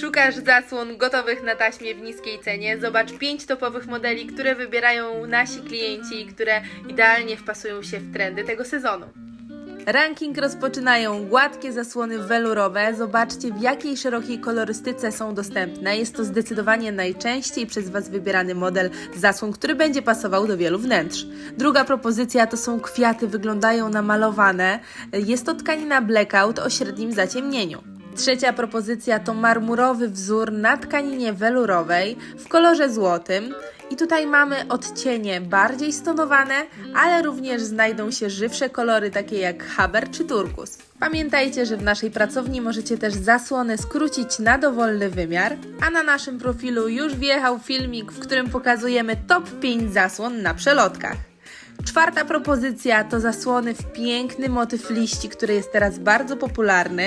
Szukasz zasłon gotowych na taśmie w niskiej cenie? Zobacz 5 topowych modeli, które wybierają nasi klienci i które idealnie wpasują się w trendy tego sezonu. Ranking rozpoczynają gładkie zasłony welurowe. Zobaczcie, w jakiej szerokiej kolorystyce są dostępne. Jest to zdecydowanie najczęściej przez Was wybierany model zasłon, który będzie pasował do wielu wnętrz. Druga propozycja to są kwiaty, wyglądają namalowane. Jest to tkanina blackout o średnim zaciemnieniu. Trzecia propozycja to marmurowy wzór na tkaninie welurowej w kolorze złotym. I tutaj mamy odcienie bardziej stonowane, ale również znajdą się żywsze kolory takie jak haber czy turkus. Pamiętajcie, że w naszej pracowni możecie też zasłony skrócić na dowolny wymiar, a na naszym profilu już wjechał filmik, w którym pokazujemy top 5 zasłon na przelotkach. Czwarta propozycja to zasłony w piękny motyw liści, który jest teraz bardzo popularny.